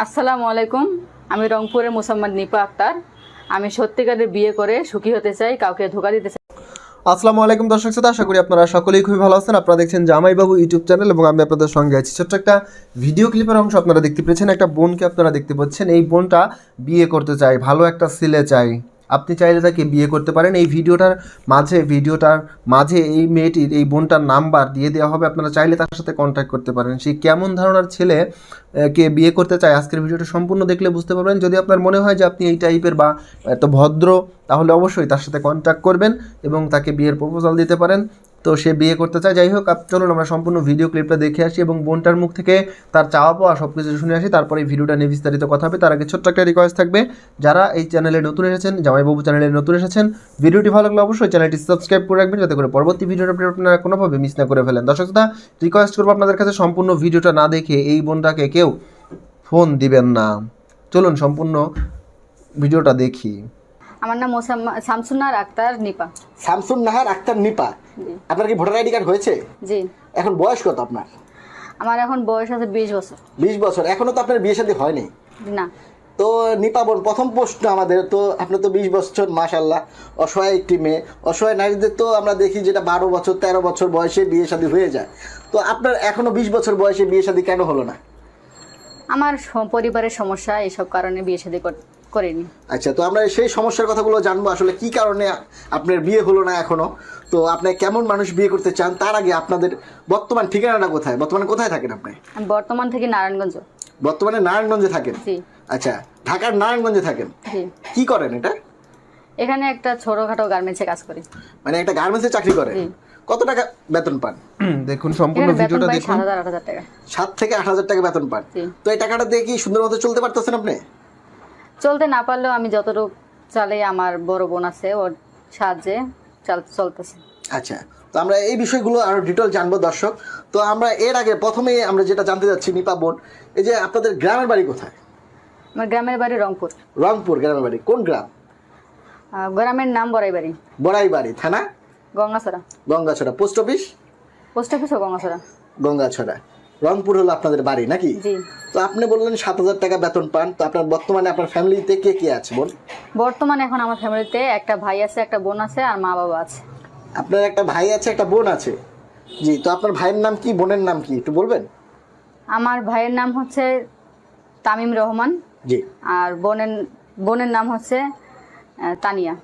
আসসালামু আলাইকুম। আমি রংপুরের মুসাম্মদ নিপা আক্তার। আমি সত্যিকারের বিয়ে করে সুখী হতে চাই, কাউকে ধোকা দিতে চাই। আসসালামু আলাইকুম দর্শক শ্রোতা, আশা করি আপনারা সকলেই খুবই ভালো আছেন। আপনারা দেখছেন জামাইবাবু ইউটিউব চ্যানেল এবং আমি আপনাদের সঙ্গে আছি ছোট্ট একটা ভিডিও ক্লিপের অংশ আপনারা দেখতে পেয়েছেন। একটা বোনকে আপনারা দেখতে পাচ্ছেন। এই বোনটা বিয়ে করতে চাই ভালো একটা সিলে চাই আপনি চাইলে তাকে বিয়ে করতে পারেন। এই ভিডিওটার মাঝে ভিডিওটার মাঝে এই মেয়েটির এই বোনটার নাম্বার দিয়ে দেওয়া হবে। আপনারা চাইলে তার সাথে কন্ট্যাক্ট করতে পারেন। সেই কেমন ধারণার ছেলে কে বিয়ে করতে চায় আজকের ভিডিওটা সম্পূর্ণ দেখলে বুঝতে পারবেন। যদি আপনার মনে হয় যে আপনি এই টাইপের বা এত ভদ্র, তাহলে অবশ্যই তার সাথে কন্ট্যাক্ট করবেন এবং তাকে বিয়ের প্রপোজাল দিতে পারেন। তো সে বিয়ে করতে চায়। যাই হোক চলুন আমরা সম্পূর্ণ ভিডিও ক্লিপটা দেখে আসি এবং বোনটার মুখ থেকে তার চাওয়া পাওয়া সব কিছু শুনে আসি। তারপরে এই ভিডিওটা নিয়ে বিস্তারিত কথা হবে। তার আগে ছোট্ট একটা রিকোয়েস্ট থাকবে। যারা এই চ্যানেলে নতুন এসেছেন জামাইবাবু চ্যানেলে নতুন এসেছেন ভিডিওটি ভালো লাগলে অবশ্যই চ্যানেলটি সাবস্ক্রাইব করে রাখবেন যাতে করে পরবর্তী ভিডিওটা আপনি আপনারা কোনোভাবে মিস না করে ফেলেন। দর্শক শ্রোতা রিকোয়েস্ট করব আপনাদের কাছে সম্পূর্ণ ভিডিওটা না দেখে এই বোনটাকে কেউ ফোন দিবেন না। চলুন সম্পূর্ণ ভিডিওটা দেখি। আমার নাম শামসুন্নার আক্তার নিপা। শামসুন নাহার আক্তার নিপা? আপনার কি ভোটার আইডি কার্ড হয়েছে? জি। এখন বয়স কত আপনার? আমার এখন বয়স আছে বিশ বছর। বিশ বছর। এখনও তো আপনার বিয়ে শাদী হয়নি? না। তো নিপা বোন প্রথম প্রশ্ন আমাদের তো আপনার তো বিশ বছর মাশাল্লাহ অসহায় একটি মেয়ে। অসহায় নারীদের তো আমরা দেখি যেটা বারো বছর তেরো বছর বয়সে বিয়ে শাদী হয়ে যায়। তো আপনার এখনও বিশ বছর বয়সে বিয়ে শাদী কেন হলো না? আমার পরিবারের সমস্যা এইসব কারণে বিয়ে শাদী কর- করিনি। আচ্ছা তো আমরা সেই সমস্যার কথাগুলো জানব আসলে কি কারণে আপনার বিয়ে হলো না এখনও? তো আপনি কেমন মানুষ বিয়ে করতে চান? তার আগে আপনাদের বর্তমান ঠিকানাটা কোথায়? বর্তমানে কোথায় থাকেন আপনি? বর্তমান থেকে নারায়ণগঞ্জ। বর্তমানে নারায়ণগঞ্জে থাকেন? জি। আচ্ছা ঢাকার নারায়ণগঞ্জে থাকেন? জি। কি করেন এটা? এখানে একটা ছোটখাটো গার্মেন্টসে কাজ করি। মানে একটা গার্মেন্টসে চাকরি করেন? জি। কত টাকা বেতন পান? দেখুন সম্পূর্ণ ভিডিওটা দেখুন। সাত হাজার আট হাজার টাকা। সাত থেকে আট হাজার টাকা বেতন পান। তো এই টাকাটা দিয়ে কি সুন্দর মতো চলতে পারতেছেন আপনি? চলতে না পারলেও আমি যতটুকু চালে আমার বড় বোন আছে ওর সাহায্যে চাল চলতেছে। আচ্ছা তো আমরা এই বিষয়গুলো আরও ডিটেল জানব দর্শক। তো আমরা এর আগে প্রথমেই আমরা যেটা জানতে যাচ্ছি নিপা বোন এই যে আপনাদের গ্রামের বাড়ি কোথায়? আমার গ্রামের বাড়ি রংপুর। রংপুর গ্রামের বাড়ি কোন গ্রাম? গ্রামের নাম বড়াই বাড়ি বড়াই বাড়ি থানা? Gangachhara. Gangachhara post office? Post অফিসও Gangachhara. Gangachhara. Rangpur হলো আপনাদের বাড়ি নাকি? জি। তো আপনি বললেন সাত হাজার টাকা বেতন পান তো আপনার বর্তমানে আপনার ফ্যামিলিতে কে কে আছে বোন? বর্তমানে এখন আমার ফ্যামিলিতে একটা ভাই আছে একটা বোন আছে আর মা বাবা আছে। আপনার একটা ভাই আছে একটা বোন আছে? জি তো আপনার ভাইয়ের নাম কি বোনের নাম কি একটু বলবেন? আমার ভাইয়ের নাম হচ্ছে তামিম রহমান। জি। আর বোনের বোনের নাম হচ্ছে তানিয়া।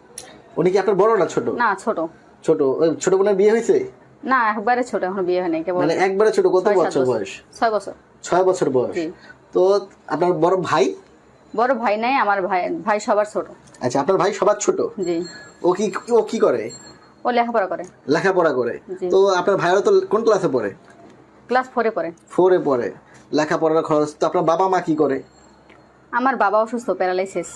উনি কি আপনার বড় না ছোট? না ছোট। ছোট ছোট বোনের বিয়ে হয়েছে? না একবারে ছোট এখন বিয়ে হয়নি কেবল মানে একবারে ছোট কত বছর বয়স? ছয় বছর। ছয় বছর বয়স। তো আপনার বড় ভাই? বড় ভাই নাই আমার ভাই ভাই সবার ছোট। আচ্ছা আপনার ভাই সবার ছোট? জি। ও কি ও কি করে? ও লেখাপড়া করে। লেখাপড়া করে। তো আপনার ভাইও তো কোন ক্লাসে পড়ে? ক্লাস ফোরে পড়ে। ফোরে পড়ে। লেখাপড়ার খরচ তো আপনার বাবা মা কি করে? আমার বাবা অসুস্থ প্যারালাইসিস।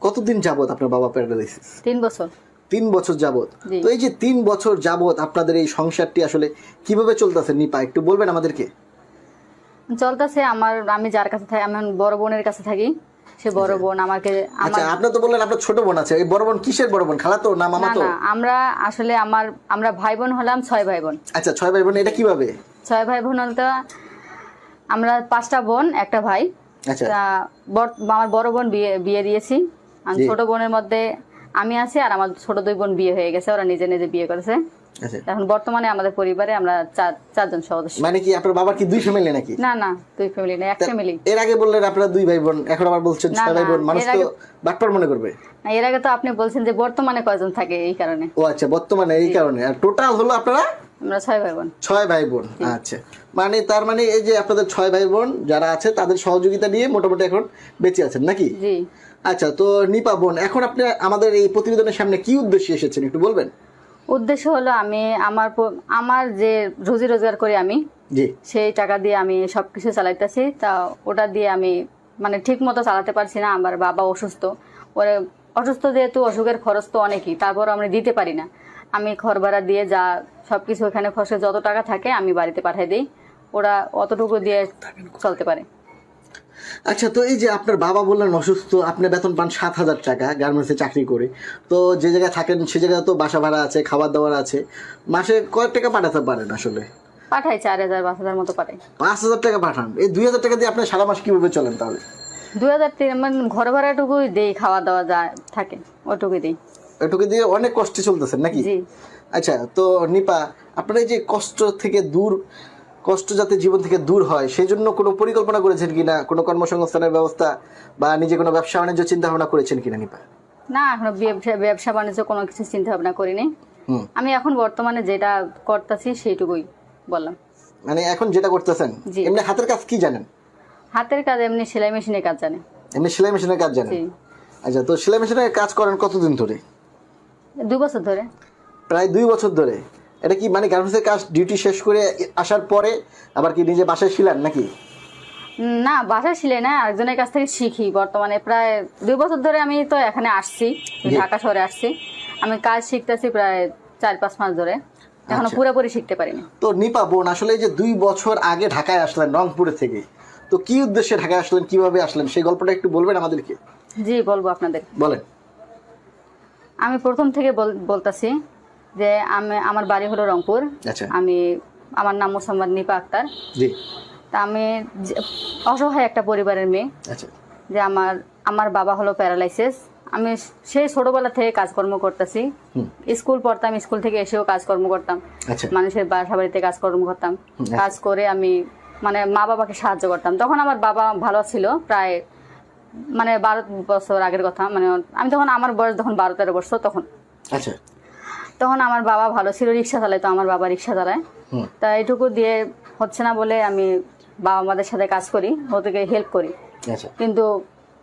কতদিন যাবত আপনার বাবা প্যারালাইসিস? তিন বছর। তিন বছর যাবত তো এই যে তিন বছর যাবত আপনাদের এই সংসারটি আসলে কীভাবে চলতেছে? নিপা একটু বলবেন আমাদেরকে? চলতেছে আমার আমি যার কাছে থাকি আমি বড় বোনের কাছে থাকি। সে বড় বোন আমাকে আচ্ছা আপনি তো বললেন আপনার ছোট বোন আছে এই বড় বোন কিসের বড় বোন? খালাতো না মামা না আমরা আসলে আমার আমরা ভাই বোন হলাম ছয় ভাই বোন আচ্ছা ছয় ভাই বোন এটা কীভাবে? ছয় ভাই বোন হলতে আমরা পাঁচটা বোন একটা ভাই। আচ্ছা। আমার বড় বোন বিয়ে বিয়ে দিয়েছি। জি। ছোট বোনের মধ্যে আমি আছি আর আমার ছোট দুই বোন বিয়ে হয়ে গেছে ওরা নিজে নিজে বিয়ে করেছে। আচ্ছা। এখন বর্তমানে আমাদের পরিবারে আমরা চারজন সদস্য। মানে কি আপনার বাবার কি দুই ফ্যামিলি নাকি? না না দুই ফ্যামিলি না এক ফ্যামিলি এর আগে বললেন আপনারা দুই ভাই বোন এখন আবার বলছেন ছয় ভাই বোন মানুষ তো বাটপার মনে করবে। না এর আগে তো আপনি বলছেন যে বর্তমানে কয়জন থাকে এই কারণে। ও আচ্ছা বর্তমানে এই কারণে। আর টোটাল হলো আপনারা? আমরা ছয় ভাই বোন। ছয় ভাই বোন আচ্ছা। মানে তার মানে এই যে আপনাদের ছয় ভাই বোন যারা আছে তাদের সহযোগিতা নিয়ে মোটামুটি এখন বেঁচে আছেন নাকি? জি। আচ্ছা তো নিপা বোন এখন আপনি আমাদের এই প্রতিবেদনের সামনে কি উদ্দেশ্যে এসেছেন একটু বলবেন? উদ্দেশ্য হলো আমি আমার প- আমার যে রুজি রোজগার করি আমি জি। সেই টাকা দিয়ে আমি সব কিছু চালাইতেছি। তা ওটা দিয়ে আমি মানে ঠিক মতো চালাতে পারছি না আমার বাবা অসুস্থ। ওরে অসুস্থ যেহেতু অসুখের খরচ তো অনেকই তারপর আমরা দিতে পারি না। আমি ঘর ভাড়া দিয়ে যা সব কিছু ওখানে খরচে যত টাকা থাকে আমি বাড়িতে পাঠিয়ে দিই। ওরা অতটুকু দিয়ে চলতে পারে। আচ্ছা তো এই যে আপনার বাবা বললেন অসুস্থ আপনি বেতন পান সাত হাজার টাকা গার্মেন্টসে চাকরি করে। তো যে জায়গায় থাকেন সে জায়গায় তো বাসা ভাড়া আছে খাবার দাবার আছে। মাসে কয়েক টাকা পাঠাতে পারেন আসলে? পাঠাই চার হাজার পাঁচ হাজার মতো পাঠাই। পাঁচ হাজার টাকা পাঠান। এই দুই হাজার টাকা দিয়ে আপনি সারা মাস কীভাবে চলেন তাহলে? দুই হাজার তিন মানে ঘর ভাড়াটুকুই দেই খাওয়া দাওয়া যায় থাকে ওটুকুই দিই। এটুকু দিয়ে অনেক কষ্টে চলতেছেন নাকি? আচ্ছা তো নিপা আপনার এই যে কষ্ট থেকে দূর কষ্ট যাতে জীবন থেকে দূর হয় সেই জন্য কোনো পরিকল্পনা করেছেন কিনা কোনো কর্মসংস্থানের ব্যবস্থা বা নিজে কোনো ব্যবসা বাণিজ্য চিন্তা ভাবনা করেছেন কিনা নিপা? না এখনও ব্যবসা বাণিজ্য কোনো কিছু চিন্তা ভাবনা করিনি। আমি এখন বর্তমানে যেটা করতেছি সেইটুকুই বললাম। মানে এখন যেটা করতেছেন। এমনি হাতের কাজ কি জানেন? হাতের কাজ এমনি সেলাই মেশিনের কাজ জানে। এমনি সেলাই মেশিনের কাজ জানেন? আচ্ছা তো সেলাই মেশিনের কাজ করেন কতদিন ধরে? দুই বছর ধরে। প্রায় দুই বছর ধরে। এটা কি মানে গার্মেন্টসের কাজ ডিউটি শেষ করে আসার পরে আবার কি নিজে বাসায় ছিলেন নাকি? না বাসায় ছিলে না আরেকজনের কাছ থেকে শিখি। বর্তমানে প্রায় দুই বছর ধরে আমি তো এখানে আসছি ঢাকা শহরে আসছি। আমি কাজ শিখতেছি প্রায় চার পাঁচ মাস ধরে। এখনও আচ্ছা। পুরোপুরি শিখতে পারিনি। তো নিপা বোন আসলে যে দুই বছর আগে ঢাকায় আসলেন রংপুরে থেকে তো কি উদ্দেশ্যে ঢাকায় আসলেন কীভাবে আসলেন? সেই গল্পটা একটু বলবেন আমাদেরকে? জি বলব আপনাদের। বলেন। আমি প্রথম থেকে বল- বলতাছি যে আমি আমার বাড়ি হলো রংপুর। আচ্ছা। আমি আমার নাম মোসাম্মদ নিপা আক্তার। তা আমি অসহায় একটা পরিবারের মেয়ে। আচ্ছা। যে আমার আমার বাবা হলো প্যারালাইসিস। আমি সেই ছোটবেলা থেকে কাজকর্ম করতেছি। স্কুল পড়তাম স্কুল থেকে এসেও কাজকর্ম করতাম। আচ্ছা। মানুষের বাসা বাড়িতে কাজকর্ম করতাম। কাজ করে আমি মানে মা বাবাকে সাহায্য করতাম। তখন আমার বাবা ভালো ছিল প্রায় মানে বারো বছর আগের কথা। মানে আমি তখন আমার বয়স যখন বারো তেরো বছর তখন। আচ্ছা। তখন আমার বাবা ভালো ছিল রিক্সা চালায় তো আমার বাবা রিক্সা চালায়। তা এটুকু দিয়ে হচ্ছে না বলে আমি বাবা মাদের সাথে কাজ করি ওদেরকে হেল্প করি। আচ্ছা। কিন্তু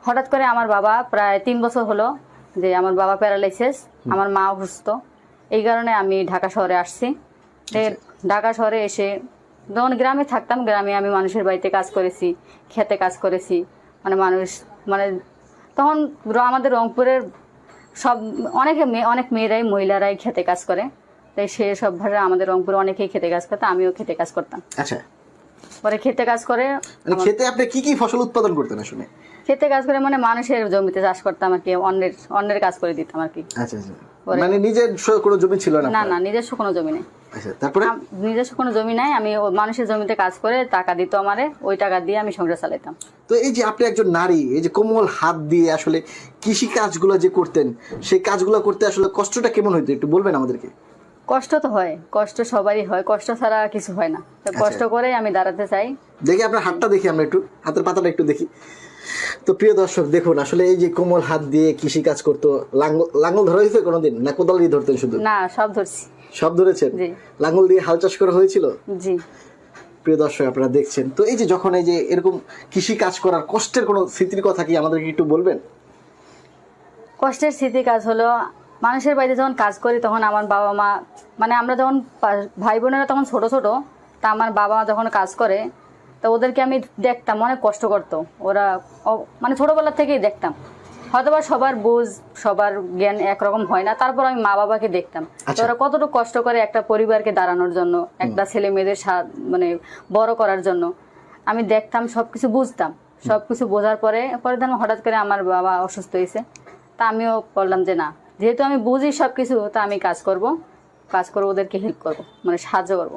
হঠাৎ করে আমার বাবা প্রায় তিন বছর হলো যে আমার বাবা প্যারালাইসিস আমার মা অসুস্থ। এই কারণে আমি ঢাকা শহরে আসছি। ঢাকা শহরে এসে যখন গ্রামে থাকতাম গ্রামে আমি মানুষের বাড়িতে কাজ করেছি খেতে কাজ করেছি। মানে মানুষ মানে তখন আমাদের রংপুরের সব অনেকে মেয়ে অনেক মেয়েরাই মহিলারাই খেতে কাজ করে। তাই সে সব ভাবে আমাদের রংপুরে অনেকেই খেতে কাজ করতো আমিও খেতে কাজ করতাম। আচ্ছা। পরে খেতে কাজ করে মানে খেতে আপনি কি কি ফসল উৎপাদন করতেন আসলে? খেতে কাজ করে মানে মানুষের জমিতে চাষ করতাম আর কি অন্যের অন্যের কাজ করে দিতাম আর কি। আচ্ছা আচ্ছা। মানে নিজের কোনো জমি ছিল না না না নিজস্ব কোনো জমি নেই। আচ্ছা তারপরে? নিজস্ব কোনো জমি নাই আমি মানুষের জমিতে কাজ করে টাকা দিত আমারে ওই টাকা দিয়ে আমি সংসার চালাইতাম। তো এই যে আপনি একজন নারী এই যে কোমল হাত দিয়ে আসলে কৃষি কাজগুলো যে করতেন সেই কাজগুলো করতে আসলে কষ্টটা কেমন হইতো? একটু বলবেন আমাদেরকে। কষ্ট তো হয় কষ্ট সবারই হয় কষ্ট ছাড়া কিছু হয় না। তো কষ্ট করেই আমি দাঁড়াতে চাই। দেখি আপনার হাতটা দেখি আমরা একটু হাতের পাতাটা একটু দেখি। তো প্রিয় দর্শক দেখুন আসলে এই যে কোমল হাত দিয়ে কৃষি কাজ করতো লাঙ্গল লাঙ্গল ধরা হয়েছে কোনোদিন? না কোদাল দিয়ে ধরতেন শুধু? না সব ধরছি। সব ধরেছেন। লাঙ্গল দিয়ে হাল চাষ করা হয়েছিল? জি। প্রিয় দর্শক আপনারা দেখছেন। তো এই যে যখন এই যে এরকম কৃষি কাজ করার কষ্টের কোনো স্মৃতির কথা কি আমাদেরকে একটু বলবেন? কষ্টের স্মৃতি কাজ হলো মানুষের বাড়িতে যখন কাজ করি তখন আমার বাবা মা মানে আমরা যখন ভাই বোনেরা তখন ছোট ছোট তা আমার বাবা মা যখন কাজ করে তো ওদেরকে আমি দেখতাম অনেক কষ্ট করতো। ওরা মানে ছোটবেলা থেকেই দেখতাম। হয়তোবা সবার বুঝ সবার জ্ঞান একরকম হয় না তারপর আমি মা বাবাকে দেখতাম। আচ্ছা। ওরা কতটুকু কষ্ট করে একটা পরিবারকে দাঁড়ানোর জন্য একটা ছেলে মেয়েদের মানে বড় করার জন্য। আমি দেখতাম সবকিছু বুঝতাম। সবকিছু বোঝার পরে পরে ধরুন হঠাৎ করে আমার বাবা অসুস্থ হয়েছে। তা আমিও বললাম যে না যেহেতু আমি বুঝি সব কিছু তা আমি কাজ করব। কাজ করে ওদেরকে হেল্প করব মানে সাহায্য করব।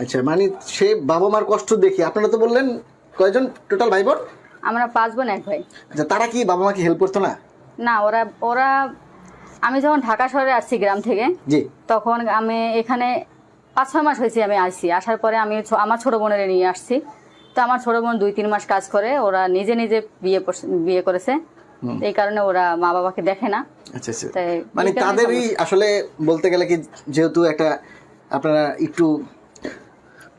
আচ্ছা মানে সে বাবা মার কষ্ট দেখি আপনারা তো বললেন কয়জন টোটাল ভাই বোন আমরা পাঁচ বোন এক ভাই। আচ্ছা তারা কি বাবা মাকে হেল্প করতো না? না ওরা ওরা আমি যখন ঢাকা শহরে আসছি গ্রাম থেকে জি। তখন আমি এখানে পাঁচ ছয় মাস হয়েছি আমি আসছি আসার পরে আমি ছ- আমার ছোট বোনের নিয়ে আসছি। তো আমার ছোট বোন দুই তিন মাস কাজ করে ওরা নিজে নিজে বিয়ে করছে- বিয়ে করেছে। এই কারণে ওরা মা বাবাকে দেখে না। আচ্ছা আচ্ছা। তাই মানে এই কারণে তাদেরই আসলে বলতে গেলে কি যেহেতু একটা আপনারা একটু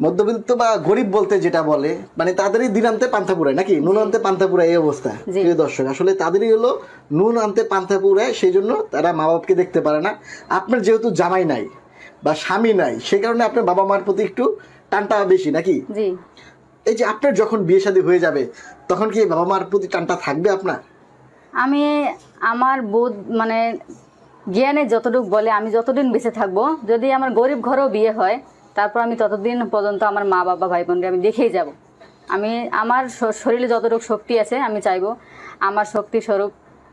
মধ্যবিত্ত বা গরিব বলতে যেটা বলে মানে তাদেরই দিন আনতে পান্থা পুরায় নাকি? নুন আনতে পান্থা পুরায় এই অবস্থা। প্রিয় দর্শক আসলে তাদেরই হলো নুন আনতে পান্থা পুরায় সেই জন্য তারা মা বাবাকে দেখতে পারে না। আপনার যেহেতু জামাই নাই বা স্বামী নাই সে কারণে আপনার বাবা মার প্রতি একটু টানটা বেশি নাকি? এই যে আপনার যখন বিয়ে শাদী হয়ে যাবে তখন কি বাবা মার প্রতি টানটা থাকবে আপনার? আমি আমার বোধ মানে জ্ঞানে যতটুকু বলে আমি যতদিন বেঁচে থাকব যদি আমার গরিব ঘরেও বিয়ে হয় তারপর আমি ততদিন পর্যন্ত আমার মা বাবা ভাই বোনকে আমি দেখেই যাব। আমি আমার শরীরে যতটুকু শক্তি আছে আমি চাইব আমার শক্তি স্বরূপ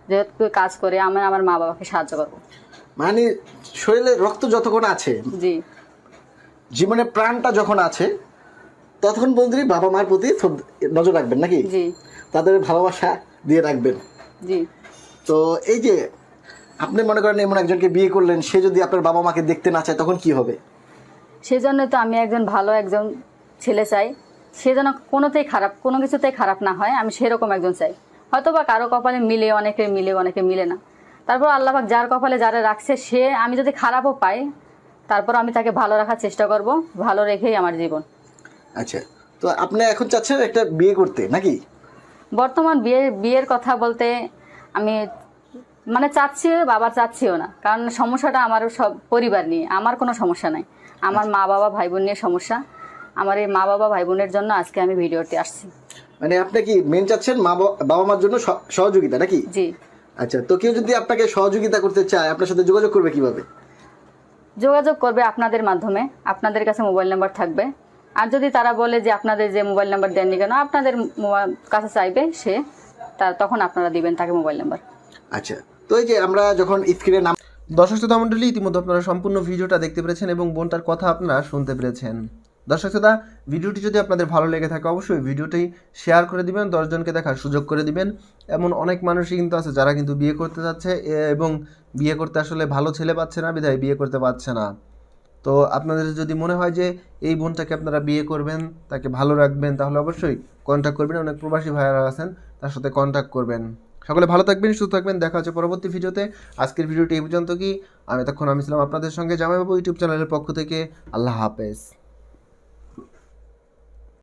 যেহেতু কাজ করে আমি আমার মা বাবাকে সাহায্য করব। মানে শরীরে রক্ত যতক্ষণ আছে জি। জীবনে প্রাণটা যখন আছে ততক্ষণ বন্ধুরই বাবা মার প্রতি নজর রাখবেন নাকি? জি। তাদের ভালোবাসা দিয়ে রাখবেন। জি। তো এই যে আপনি মনে করেন এমন একজনকে বিয়ে করলেন সে যদি আপনার বাবা মাকে দেখতে না চায় তখন কি হবে? সেই জন্য তো আমি একজন ভালো একজন ছেলে চাই। সে যেন কোনোতেই খারাপ কোনো কিছুতেই খারাপ না হয় আমি সেরকম একজন চাই। হয়তো বা কারও কপালে মিলে অনেকে মিলে অনেকে মিলে না। তারপর আল্লাহবাক যার কপালে যারা রাখছে সে আমি যদি খারাপও পাই তারপর আমি তাকে ভালো রাখার চেষ্টা করব ভালো রেখেই আমার জীবন। আচ্ছা তো আপনি এখন চাচ্ছেন একটা বিয়ে করতে নাকি? বর্তমান বিয়ের বিয়ের কথা বলতে আমি মানে চাচ্ছি বাবা চাচ্ছিও না। কারণ সমস্যাটা আমার সব পরিবার নিয়ে। আমার কোনো সমস্যা নাই। আমার মা বাবা ভাই বোন নিয়ে সমস্যা। আমার এই মা বাবা ভাই বোনের জন্য আজকে আমি ভিডিওতে আসছি। মানে আপনি কি মেন চাচ্ছেন মা বাবা মার জন্য সহযোগিতা নাকি? জি। আচ্ছা তো কেউ যদি আপনাকে সহযোগিতা করতে চায় আপনার সাথে যোগাযোগ করবে কীভাবে? যোগাযোগ করবে আপনাদের মাধ্যমে। আপনাদের কাছে মোবাইল নাম্বার থাকবে। আর যদি তারা বলে যে আপনাদের যে মোবাইল নাম্বার দেননি কেন আপনাদের কাছে চাইবে সে তা তখন আপনারা দিবেন তাকে মোবাইল নাম্বার। আচ্ছা তো এই যে আমরা যখন স্ক্রিনে নাম দর্শক শ্রোতা মণ্ডলী, ইতিমধ্যে আপনারা সম্পূর্ণ ভিডিওটা দেখতে পেরেছেন এবং বোনটার কথা আপনারা শুনতে পেরেছেন। দর্শক শ্রোতা, ভিডিওটি যদি আপনাদের ভালো লেগে থাকে, অবশ্যই ভিডিওটি শেয়ার করে দিবেন, দশজনকে দেখার সুযোগ করে দিবেন। এমন অনেক মানুষই কিন্তু আছে যারা কিন্তু বিয়ে করতে যাচ্ছে এবং বিয়ে করতে আসলে ভালো ছেলে পাচ্ছে না, বিধায় বিয়ে করতে পারছে না। তো আপনাদের যদি মনে হয় যে এই বোনটাকে আপনারা বিয়ে করবেন, তাকে ভালো রাখবেন, তাহলে অবশ্যই কন্ট্যাক্ট করবেন। অনেক প্রবাসী ভাইয়ারা আছেন, তার সাথে কন্ট্যাক্ট করবেন। সকলে ভালো থাকবেন, সুস্থ থাকবেন। দেখা হচ্ছে পরবর্তী ভিডিওতে। আজকের ভিডিওটি এই পর্যন্ত কি? আমি তখন আমি ছিলাম আপনাদের সঙ্গে জামাইবাবু ইউটিউব চ্যানেলের পক্ষ থেকে। আল্লাহ হাফেজ।